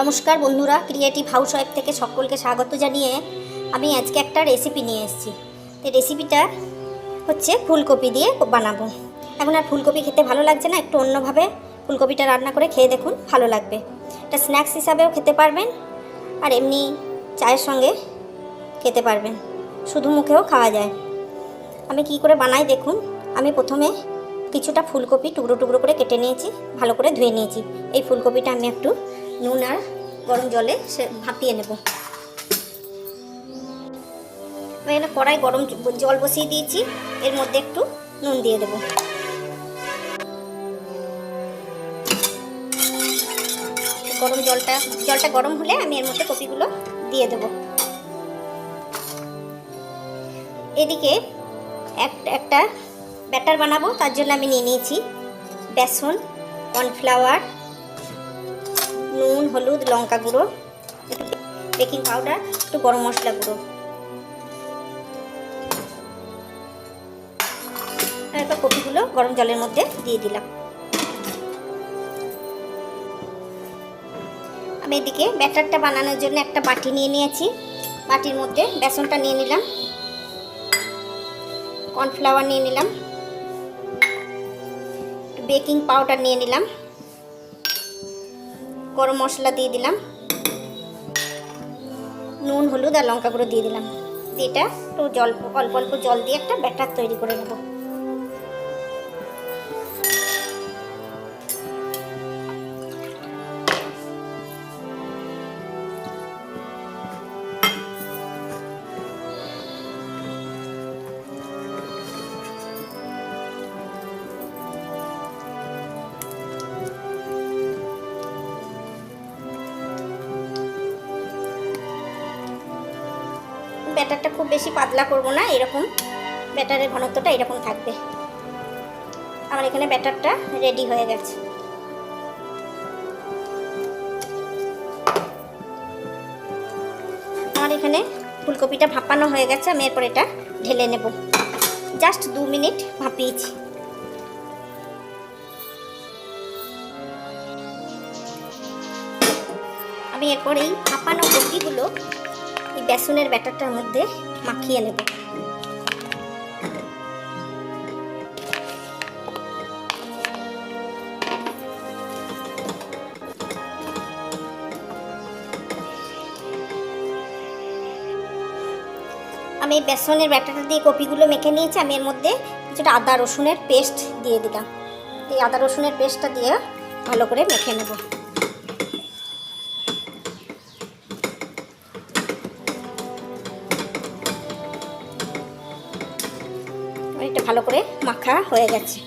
নমস্কার বন্ধুরা creative house wife থেকে সকলকে স্বাগত জানিয়ে আমি আজকে একটা রেসিপি নিয়ে এসেছি। তো রেসিপিটা হচ্ছে ফুলকপি দিয়ে বানাবো। এখন আর ফুলকপি খেতে ভালো লাগছে না, একটু অন্যভাবে ফুলকপিটা রান্না করে খেয়ে দেখুন, ভালো লাগবে। এটা স্ন্যাক্স হিসাবেও খেতে পারবেন আর এমনি চায়ের সঙ্গে খেতে পারবেন, শুধু মুখেও খাওয়া যায়। আমি কি করে বানাই দেখুন, আমি প্রথমে কিছুটা ফুলকপি টুকরো টুকরো করে কেটে নিয়েছি, ভালো করে ধুয়ে নিয়েছি। এই ফুলকপিটা আমি একটু নুন আর গরম জলে সে ভাপিয়ে নেব। এখানে কড়াই গরম জল বসিয়ে দিয়েছি। এর মধ্যে একটু নুন দিয়ে দেব। গরম জলটা জলটা গরম হলে আমি এর মধ্যে কপিগুলো দিয়ে দেব। এদিকে এক- একটা ব্যাটার বানাবো, তার জন্য আমি নিয়ে নিয়েছি বেসন, কর্নফ্লাওয়ার নুন, হলুদ, লঙ্কা গুঁড়ো, একটু বেকিং পাউডার, একটু গরম মশলা গুঁড়ো। এবার কপিগুলো গরম জলের মধ্যে দিয়ে দিলাম। আমি এদিকে ব্যাটারটা বানানোর জন্য একটা বাটি নিয়ে নিয়েছি। বাটির মধ্যে বেসনটা নিয়ে নিলাম। কর্নফ্লাওয়ার নিয়ে নিলাম। বেকিং পাউডার নিয়ে নিলাম। গরম মশলা দিয়ে দিলাম। নুন, হলুদ আর লঙ্কা গুঁড়ো দিয়ে দিলাম। এটা একটু জল, অল্প অল্প জল দিয়ে একটা ব্যাটার তৈরি করে নেব। ব্যাটারটা খুব বেশি পাতলা করব না, এরকম। ব্যাটারের ঘনত্বটা এরকম থাকবে। আমার এখানে ব্যাটারটা রেডি হয়ে গেছে। আমার এখানে ফুলকপিটা ভাপানো হয়ে গেছে, আমি এরপর এটা ঢেলে নেব। জাস্ট দু মিনিট ভাপিয়েছি। আমি এরপর এই ভাপানো কপিগুলো বেসনের ব্যাটারটার মধ্যে মাখিয়ে নেব। আমি বেসনের ব্যাটারটা দিয়ে কপিগুলো মেখে নিয়েছি। আমি এর মধ্যে কিছুটা আদা রসুনের পেস্ট দিয়ে দিলাম। এই আদা রসুনের পেস্টটা দিয়ে ভালো করে মেখে নেব। মাখা হয়ে গেছে।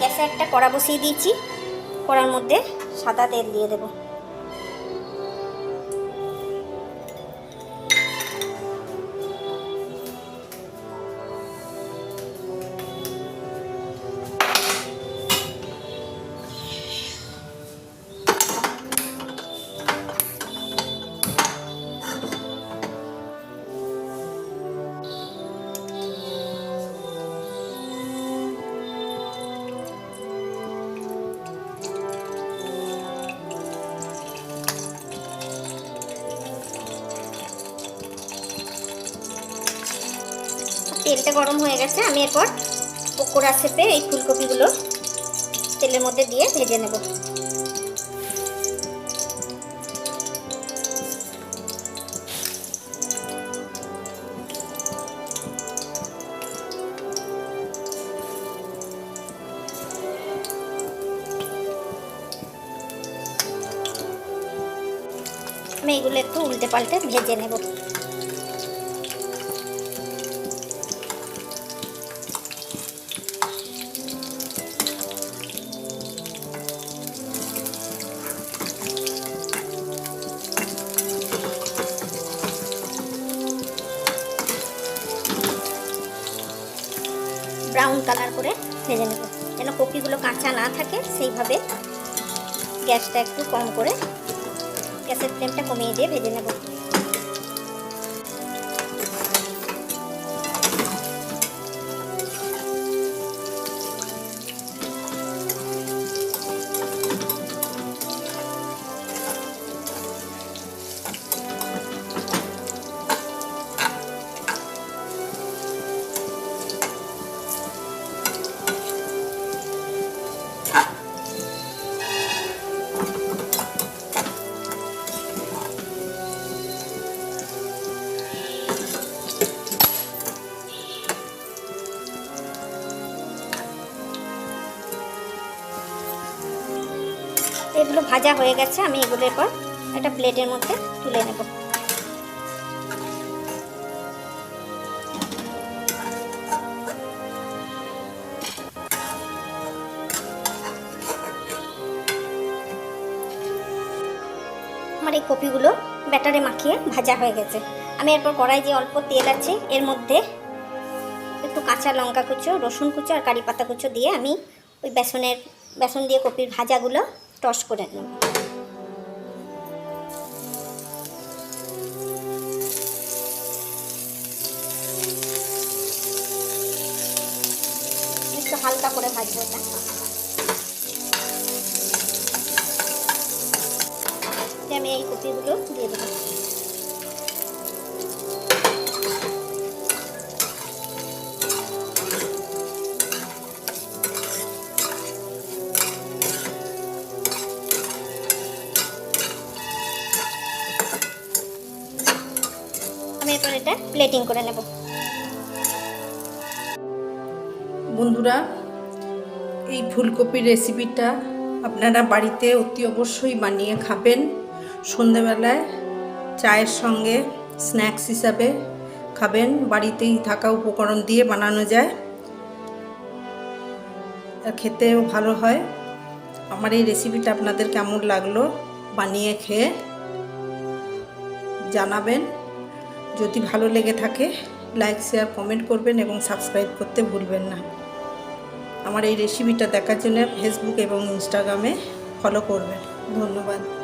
গ্যাসে একটা কড়া বসিয়ে দিয়েছি। কড়ার মধ্যে সাদা তেল দিয়ে দেব। তেলটা গরম হয়ে গেছে, আমি এরপর পকোড়া শেপে এই ফুলকপিগুলো তেলের মধ্যে দিয়ে ভেজে নেব। আমি এগুলো একটু উল্টে পাল্টে ভেজে নেব। কালার করে ভেজে নেব। যেন কপিগুলো কাঁচা না থাকে, সেইভাবে গ্যাসটা একটু কম করে গ্যাসের ফ্লেমটা কমিয়ে দিয়ে ভেজে নেব। ভাজা হয়ে গেছে, আমি এগুলো এরপর একটা প্লেটের মধ্যে তুলে নেব। আমার এই কপিগুলো ব্যাটারে মাখিয়ে ভাজা হয়ে গেছে। আমি এরপর কড়াই যে অল্প তেল আছে, এর মধ্যে একটু কাঁচা লঙ্কা কুচো, রসুন কুচো আর কারি পাতা কুচো দিয়ে আমি ওই বেসনের, বেসন দিয়ে কপির ভাজাগুলো টস করে একটু হালকা করে ভাজবো এটা। আমি এই কপিগুলো দিয়ে দেবো। এটা প্লেটিং করে নেব। বন্ধুরা, এই ফুলকপির রেসিপিটা আপনারা বাড়িতে অতি অবশ্যই বানিয়ে খাবেন। সন্ধেবেলায় চায়ের সঙ্গে স্ন্যাক্স হিসাবে খাবেন। বাড়িতেই থাকা উপকরণ দিয়ে বানানো যায়। খেতেও ভালো হয়। আমার এই রেসিপিটা আপনাদের কেমন লাগল বানিয়ে খেয়ে জানাবেন। যদি ভালো লেগে থাকে লাইক শেয়ার কমেন্ট করবেন এবং সাবস্ক্রাইব করতে ভুলবেন না। আমার এই রেসিপিটা দেখার জন্য ফেসবুক এবং ইনস্টাগ্রামে ফলো করবেন। ধন্যবাদ।